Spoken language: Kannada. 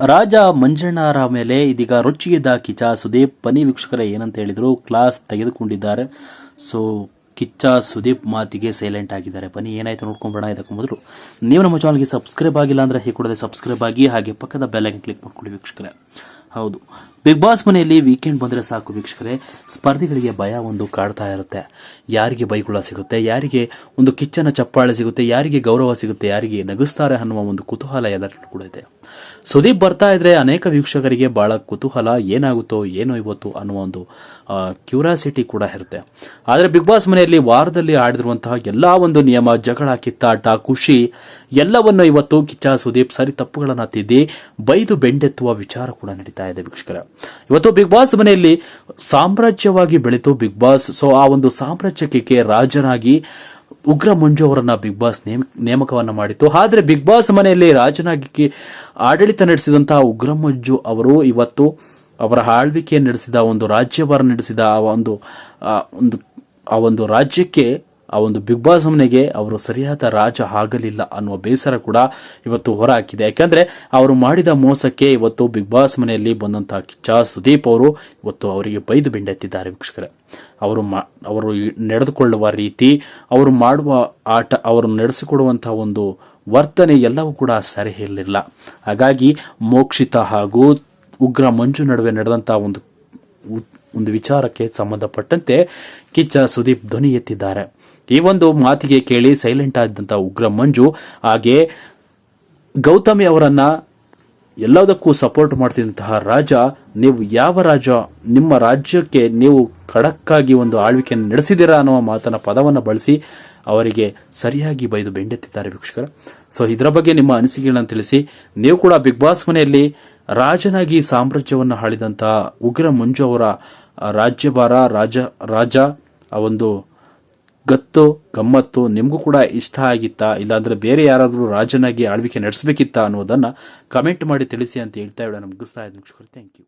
ರಾಜ ಮಂಜಣ್ಣರ ಮೇಲೆ ಇದೀಗ ರೊಚ್ಚಿಗೆದ್ದ ಕಿಚ್ಚ ಸುದೀಪ್ ಬನಿ ವೀಕ್ಷಕರೇ, ಏನಂತ ಹೇಳಿದ್ರು? ಕ್ಲಾಸ್ ತೆಗೆದುಕೊಂಡಿದ್ದಾರೆ. ಸೊ, ಕಿಚ್ಚ, ಸುದೀಪ್ ಮಾತಿಗೆ ಸೈಲೆಂಟ್ ಆಗಿದ್ದಾರೆ. ಬನ್ನಿ, ಏನಾಯ್ತು ನೋಡ್ಕೊಂಬೋಣ ಇದಕ್ಕೆ ಮೊದಲು. ನೀವು ನಮ್ಮ ಚಾನಲ್ಗೆ ಸಬ್ಸ್ಕ್ರೈಬ್ ಆಗಿಲ್ಲ ಅಂದ್ರೆ ಹೇಗೆ ಸಬ್ಸ್ಕ್ರೈಬ್ ಆಗಿ, ಹಾಗೆ ಪಕ್ಕದ ಬೆಲ್ಲೈಕನ್ ಕ್ಲಿಕ್ ಮಾಡ್ಕೊಳ್ಳಿ ವೀಕ್ಷಕರೇ. ಹೌದು. ಬಿಗ್ ಬಾಸ್ ಮನೆಯಲ್ಲಿ ವೀಕೆಂಡ್ ಬಂದರೆ ಸಾಕು ವೀಕ್ಷಕರೇ. ಸ್ಪರ್ಧಿಗಳಿಗೆ ಭಯ ಒಂದು ಕಾಡ್ತಾ ಇರುತ್ತೆ. ಯಾರಿಗೆ ಬೈಗುಳ ಸಿಗುತ್ತೆ, ಯಾರಿಗೆ ಒಂದು ಕಿಚ್ಚನ ಚಪ್ಪಾಳೆ ಸಿಗುತ್ತೆ, ಯಾರಿಗೆ ಗೌರವ ಸಿಗುತ್ತೆ, ಯಾರಿಗೆ ನಗಿಸ್ತಾರೆ ಅನ್ನುವ ಒಂದು ಕುತೂಹಲ ಎಲ್ಲರಿಗೂ ಕೂಡ ಇದೆ. ಸುದೀಪ್ ಬರ್ತಾ ಇದ್ರೆ ಅನೇಕ ವೀಕ್ಷಕರಿಗೆ ಬಹಳ ಕುತೂಹಲ, ಏನಾಗುತ್ತೋ ಏನೋ ಇವತ್ತು ಅನ್ನುವ ಒಂದು ಕ್ಯೂರಿಯಾಸಿಟಿ ಕೂಡ ಇರುತ್ತೆ. ಆದರೆ ಬಿಗ್ ಬಾಸ್ ಮನೆಯಲ್ಲಿ ವಾರದಲ್ಲಿ ಆಡಿರುವಂತಹ ಎಲ್ಲ ಒಂದು ನಿಯಮ, ಜಗಳ, ಕಿತ್ತಾಟ, ಖುಷಿ, ಎಲ್ಲವನ್ನು ಇವತ್ತು ಕಿಚ್ಚ ಸುದೀಪ್ ಸರಿ ತಪ್ಪುಗಳನ್ನು ತಿದ್ದಿ ಬೈದು ಬೆಂಡೆತ್ತುವ ವಿಚಾರ ಕೂಡ ನಡೀತಾ ಇದೆ ವೀಕ್ಷಕರ. ಇವತ್ತು ಬಿಗ್ ಬಾಸ್ ಮನೆಯಲ್ಲಿ ಸಾಮ್ರಾಜ್ಯವಾಗಿ ಬೆಳೀತು ಬಿಗ್ ಬಾಸ್. ಸೊ ಆ ಒಂದು ಸಾಮ್ರಾಜ್ಯಕ್ಕೆ ರಾಜನಾಗಿ ಉಗ್ರ ಮಂಜು ಅವರನ್ನ ಬಿಗ್ ಬಾಸ್ ನೇಮ- ನೇಮಕವನ್ನ ಮಾಡಿತ್ತು. ಆದ್ರೆ ಬಿಗ್ ಬಾಸ್ ಮನೆಯಲ್ಲಿ ರಾಜನಾಗಿ ಆಡಳಿತ ನಡೆಸಿದಂತಹ ಉಗ್ರ ಮಂಜು ಅವರು ಇವತ್ತು ಅವರ ಆಳ್ವಿಕೆ ನಡೆಸಿದ ಒಂದು ರಾಜ್ಯವಾರ ನಡೆಸಿದ ಆ ಒಂದು ಆ ಒಂದು ರಾಜ್ಯಕ್ಕೆ ಆ ಒಂದು ಬಿಗ್ ಬಾಸ್ ಮನೆಗೆ ಅವರು ಸರಿಯಾದ ರಾಜ ಆಗಲಿಲ್ಲ ಅನ್ನುವ ಬೇಸರ ಕೂಡ ಇವತ್ತು ಹೊರಹಾಕಿದೆ. ಯಾಕಂದ್ರೆ ಅವರು ಮಾಡಿದ ಮೋಸಕ್ಕೆ ಇವತ್ತು ಬಿಗ್ ಬಾಸ್ ಮನೆಯಲ್ಲಿ ಬಂದಂತಹ ಕಿಚ್ಚ, ಸುದೀಪ್ ಅವರು ಇವತ್ತು ಅವರಿಗೆ ಬೈದು ಬಿಂಡೆತ್ತಿದ್ದಾರೆ ವೀಕ್ಷಕರೇ. ಅವರು ಅವರು ನಡೆದುಕೊಳ್ಳುವ ರೀತಿ, ಅವರು ಮಾಡುವ ಆಟ, ಅವರು ನಡೆಸಿಕೊಡುವಂತಹ ಒಂದು ವರ್ತನೆ ಎಲ್ಲವೂ ಕೂಡ ಸರಿ ಇರಲಿಲ್ಲ. ಹಾಗಾಗಿ ಮೋಕ್ಷಿತ ಹಾಗೂ ಉಗ್ರ ಮಂಜು ನಡುವೆ ನಡೆದಂತಹ ಒಂದು ಒಂದು ವಿಚಾರಕ್ಕೆ ಸಂಬಂಧಪಟ್ಟಂತೆ ಕಿಚ್ಚ, ಸುದೀಪ್ ಧ್ವನಿ ಎತ್ತಿದ್ದಾರೆ. ಈ ಒಂದು ಮಾತಿಗೆ ಕೇಳಿ ಸೈಲೆಂಟ್ ಆದಂತ ಉಗ್ರ ಮಂಜು, ಹಾಗೆ ಗೌತಮಿ ಅವರನ್ನ ಎಲ್ಲದಕ್ಕೂ ಸಪೋರ್ಟ್ ಮಾಡ್ತಿದ್ದಂತಹ ರಾಜ, ನೀವು ಯಾವ ರಾಜ, ನಿಮ್ಮ ರಾಜ್ಯಕ್ಕೆ ನೀವು ಖಡಕ್ಕಾಗಿ ಒಂದು ಆಳ್ವಿಕೆಯನ್ನು ನಡೆಸಿದ್ದೀರಾ ಅನ್ನುವ ಮಾತನ್ನ ಪದವನ್ನು ಬಳಸಿ ಅವರಿಗೆ ಸರಿಯಾಗಿ ಬೈದು ಬೆಂಡೆತ್ತಿದ್ದಾರೆ ವೀಕ್ಷಕರ. ಸೊ ಇದರ ಬಗ್ಗೆ ನಿಮ್ಮ ಅನಿಸಿಕೆಗಳನ್ನು ತಿಳಿಸಿ, ನೀವು ಕೂಡ ಬಿಗ್ ಬಾಸ್ ಮನೆಯಲ್ಲಿ ರಾಜನಾಗಿ ಸಾಮ್ರಾಜ್ಯವನ್ನು ಆಳಿದಂತಹ ಉಗ್ರ ಮಂಜು ಅವರ ರಾಜ್ಯಭಾರ, ರಾಜ ರಾಜ, ಆ ಒಂದು ಗತ್ತು, ಗಮ್ಮತ್ತು ನಿಮಗೂ ಕೂಡ ಇಷ್ಟ ಆಗಿತ್ತಾ? ಇಲ್ಲಾಂದ್ರೆ ಬೇರೆ ಯಾರಾದರೂ ರಾಜನಾಗಿ ಆಳ್ವಿಕೆ ನಡೆಸಬೇಕಿತ್ತಾ ಅನ್ನೋದನ್ನು ಕಮೆಂಟ್ ಮಾಡಿ ತಿಳಿಸಿ ಅಂತ ಹೇಳ್ತಾ ಇಡ ಮುಗಿಸ್ತಾ ಇದ್ದೀನಿ. Thank you